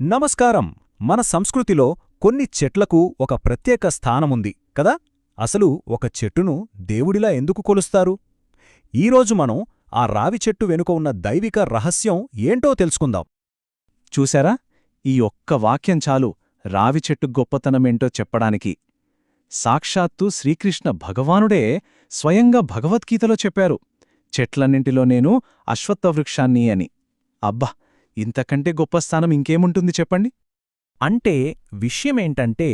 నమస్కారం. మన సంస్కృతిలో కొన్ని చెట్లకు ఒక ప్రత్యేక స్థానముంది కదా? అసలు ఒక చెట్టును దేవుడిలా ఎందుకు కొలుస్తారు? ఈరోజు మనం ఆ రావి చెట్టు వెనుక ఉన్న దైవిక రహస్యం ఏంటో తెలుసుకుందాం. చూశారా? ఈ ఒక్క వాక్యం చాలు రావి చెట్టు గొప్పతనమేంటో చెప్పడానికి. సాక్షాత్తు శ్రీకృష్ణ భగవానుడే స్వయంగా భగవద్గీతలో చెప్పారు చెట్లన్నింటిలో నేను అశ్వత్థవృక్షాన్ని అని. అబ్బా! ఇంతకంటే గొప్ప స్థానం ఇంకేముంటుంది చెప్పండి? అంటే విషయమేంటంటే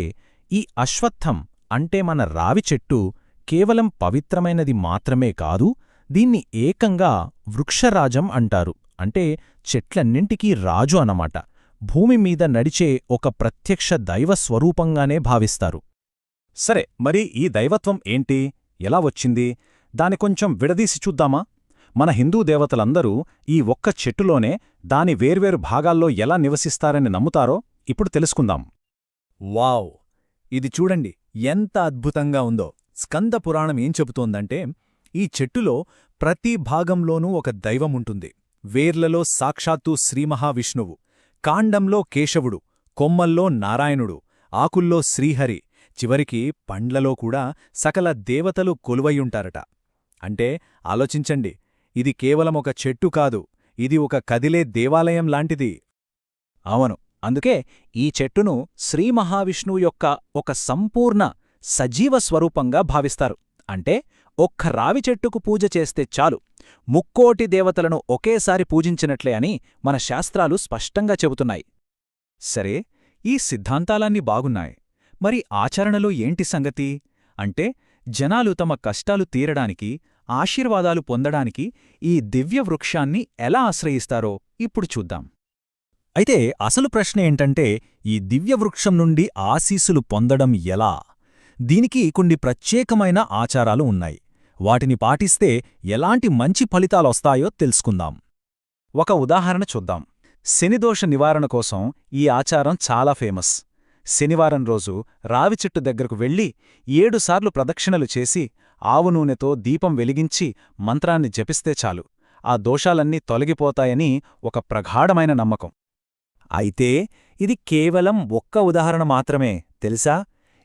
ఈ అశ్వత్థం అంటే మన రావి చెట్టు కేవలం పవిత్రమైనది మాత్రమే కాదు దీన్ని ఏకంగా వృక్షరాజం అంటారు. అంటే చెట్లన్నింటికీ రాజు అన్నమాట. భూమి మీద నడిచే ఒక ప్రత్యక్ష దైవ స్వరూపంగానే భావిస్తారు. సరే మరి ఈ దైవత్వం ఏంటి? ఎలా వచ్చింది? దాని కొంచెం విడదీసి చూద్దామా? మన హిందూ దేవతలందరూ ఈ ఒక్క చెట్టులోనే దాని వేర్వేరు భాగాల్లో ఎలా నివసిస్తారని నమ్ముతారో ఇప్పుడు తెలుసుకుందాం. వావ్! ఇది చూడండి ఎంత అద్భుతంగా ఉందో. స్కంద పురాణం ఏం చెబుతోందంటే ఈ చెట్టులో ప్రతి భాగంలోనూ ఒక దైవముంటుంది వేర్లలో సాక్షాత్తు శ్రీమహావిష్ణువు కాండంలో కేశవుడు కొమ్మల్లో నారాయణుడు ఆకుల్లో శ్రీహరి చివరికి పండ్లలో కూడా సకల దేవతలు కొలువయ్యుంటారట అంటే ఆలోచించండి ఇది కేవలం ఒక చెట్టు కాదు ఇది ఒక కదిలే దేవాలయం లాంటిది. అవును అందుకే ఈ చెట్టును శ్రీ మహావిష్ణువు యొక్క ఒక సంపూర్ణ సజీవ స్వరూపంగా భావిస్తారు. అంటే ఒక్క రావి చెట్టుకు పూజ చేస్తే చాలు. ముక్కోటి దేవతలను ఒకేసారి పూజించినట్లే అని మన శాస్త్రాలు స్పష్టంగా చెబుతున్నాయి. సరే ఈ సిద్ధాంతాలన్నీ బాగున్నాయి. మరి ఆచరణలో ఏంటి సంగతి? అంటే జనాలు తమ కష్టాలు తీరడానికి ఆశీర్వాదాలు పొందడానికి ఈ దివ్య వృక్షాన్ని ఎలా ఆశ్రయిస్తారో ఇప్పుడు చూద్దాం. అయితే అసలు ప్రశ్న ఏంటంటే ఈ దివ్యవృక్షం నుండి ఆశీస్సులు పొందడం ఎలా? దీనికి కొన్ని ప్రత్యేకమైన ఆచారాలు ఉన్నాయి. వాటిని పాటిస్తే ఎలాంటి మంచి ఫలితాలొస్తాయో తెలుసుకుందాం. ఒక ఉదాహరణ చూద్దాం. శనిదోష నివారణ కోసం ఈ ఆచారం చాలా ఫేమస్. శనివారం రోజు రావి చెట్టు దగ్గరకు వెళ్ళి ఏడుసార్లు ప్రదక్షిణలు చేసి ఆవు నూనెతో దీపం వెలిగించి మంత్రాన్ని జపిస్తే చాలు. ఆ దోషాలన్నీ తొలగిపోతాయని ఒక ప్రగాఢమైన నమ్మకం. అయితే ఇది కేవలం ఒక్క ఉదాహరణ మాత్రమే తెలుసా?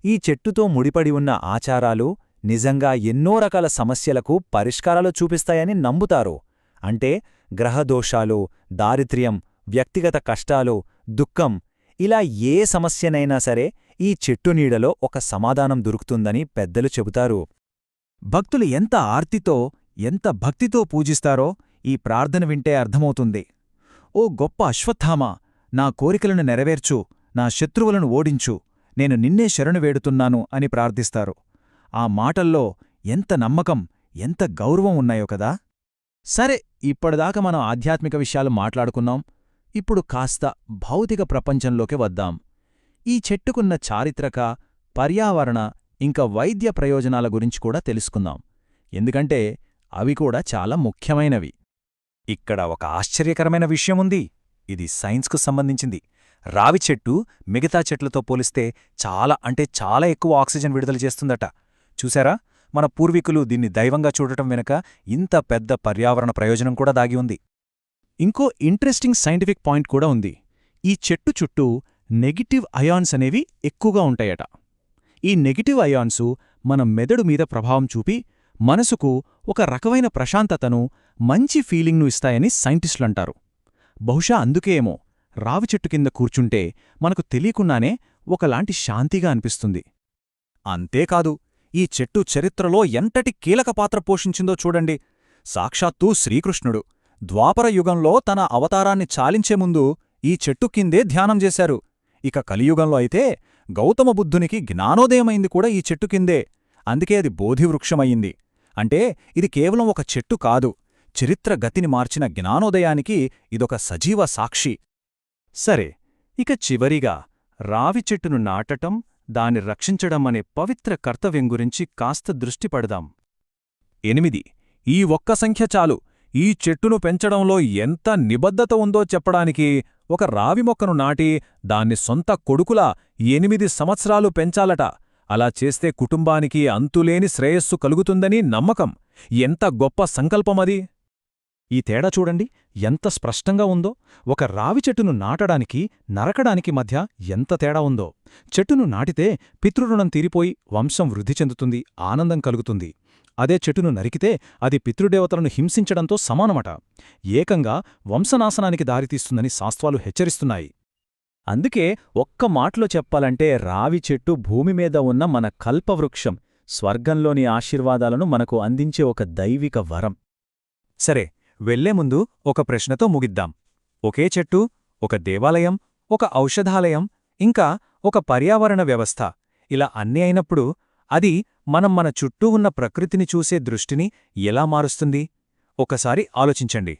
ఈ చెట్టుతో ముడిపడి ఉన్న ఆచారాలు నిజంగా ఎన్నో రకాల సమస్యలకు పరిష్కారాలు చూపిస్తాయని నమ్ముతారు. అంటే గ్రహదోషాలు దారిద్ర్యం వ్యక్తిగత కష్టాలు దుఃఖం ఇలా ఏ సమస్యనైనా సరే ఈ చెట్టు నీడలో ఒక సమాధానం దొరుకుతుందని పెద్దలు చెబుతారు. భక్తులు ఎంత ఆర్తితో ఎంత భక్తితో పూజిస్తారో ఈ ప్రార్థన వింటే అర్థమవుతుంది. ఓ గొప్ప అశ్వత్థామా నా కోరికలను నెరవేర్చు నా శత్రువులను ఓడించు నేను నిన్నే శరణు వేడుతున్నాను అని ప్రార్థిస్తారు. ఆ మాటల్లో ఎంత నమ్మకం ఎంత గౌరవం ఉన్నాయో కదా! సరే ఇప్పటిదాకా మనం ఆధ్యాత్మిక విషయాలు మాట్లాడుకున్నాం. ఇప్పుడు కాస్త భౌతిక ప్రపంచంలోకి వద్దాం. ఈ చెట్టుకున్న చారిత్రక పర్యావరణ ఇంకా వైద్య ప్రయోజనాల గురించి కూడా తెలుసుకుందాం. ఎందుకంటే అవి కూడా చాలా ముఖ్యమైనవి. ఇక్కడ ఒక ఆశ్చర్యకరమైన విషయముంది ఇది సైన్స్కు సంబంధించింది. రావి చెట్టు మిగతా చెట్లతో పోలిస్తే చాలా అంటే చాలా ఎక్కువ ఆక్సిజన్ విడుదల చేస్తుందట. చూశారా మన పూర్వీకులు దీన్ని దైవంగా చూడటం వెనుక ఇంత పెద్ద పర్యావరణ ప్రయోజనం కూడా దాగి ఉంది. ఇంకో ఇంట్రెస్టింగ్ సైంటిఫిక్ పాయింట్ కూడా ఉంది. ఈ చెట్టు చుట్టూ నెగిటివ్ అయాన్స్ అనేవి ఎక్కువగా ఉంటాయట. ఈ నెగిటివ్ అయాన్సు మన మెదడు మీద ప్రభావం చూపి మనసుకు ఒక రకమైన ప్రశాంతతను మంచి ఫీలింగ్ను ఇస్తాయని సైంటిస్టులంటారు. బహుశా అందుకేమో రావి చెట్టు కింద కూర్చుంటే మనకు తెలియకుండానే ఒకలాంటి శాంతిగా అనిపిస్తుంది. అంతేకాదు ఈ చెట్టు చరిత్రలో ఎంతటి కీలక పాత్ర పోషించిందో చూడండి. సాక్షాత్తూ శ్రీకృష్ణుడు ద్వాపర యుగంలో తన అవతారాన్ని చాలించే ముందు ఈ చెట్టు కిందే ధ్యానం చేశారు. ఇక కలియుగంలో అయితే గౌతమ బుద్ధునికి జ్ఞానోదయమైంది కూడా ఈ చెట్టు కిందే. అందుకే అది బోధివృక్షమయ్యింది. అంటే ఇది కేవలం ఒక చెట్టు కాదు చరిత్ర గతిని మార్చిన జ్ఞానోదయానికి ఇదొక సజీవ సాక్షి. సరే ఇక చివరిగా రావి చెట్టును నాటటం దాన్ని రక్షించడం అనే పవిత్ర కర్తవ్యం గురించి కాస్త దృష్టి పడదాం. ఎనిమిది ఈ ఒక్క సంఖ్య చాలు. ఈ చెట్టును పెంచడంలో ఎంత నిబద్ధత ఉందో చెప్పడానికి ఒక రావి మొక్కను నాటి దాన్ని సొంత కొడుకులా ఎనిమిది సంవత్సరాలు పెంచాలట. అలా చేస్తే కుటుంబానికి అంతులేని శ్రేయస్సు కలుగుతుందని నమ్మకం. ఎంత గొప్ప సంకల్పమది! ఈ తేడా చూడండి. ఎంత స్పష్టంగా ఉందో. ఒక రావి చెట్టును నాటడానికి నరకడానికి మధ్య ఎంత తేడా ఉందో. చెట్టును నాటితే పితృరుణం తీరిపోయి వంశం వృద్ధి చెందుతుంది ఆనందం కలుగుతుంది. అదే చెట్టును నరికితే అది పితృదేవతలను హింసించడంతో సమానమట. ఏకంగా వంశనాశనానికి దారితీస్తుందని శాస్త్రాలు హెచ్చరిస్తున్నాయి. అందుకే ఒక్క మాటలో చెప్పాలంటే రావి చెట్టు భూమి మీద ఉన్న మన కల్పవృక్షం స్వర్గంలోని ఆశీర్వాదాలను మనకు అందించే ఒక దైవిక వరం. సరే వెళ్ళే ముందు ఒక ప్రశ్నతో ముగిద్దాం. ఒకే చెట్టు ఒక దేవాలయం ఒక ఔషధాలయం ఇంకా ఒక పర్యావరణ వ్యవస్థ. ఇలా అన్నీ అయినప్పుడు అది మనం మన చుట్టూ ఉన్న ప్రకృతిని చూసే దృష్టిని ఎలా మారుస్తుంది? ఒకసారి ఆలోచించండి.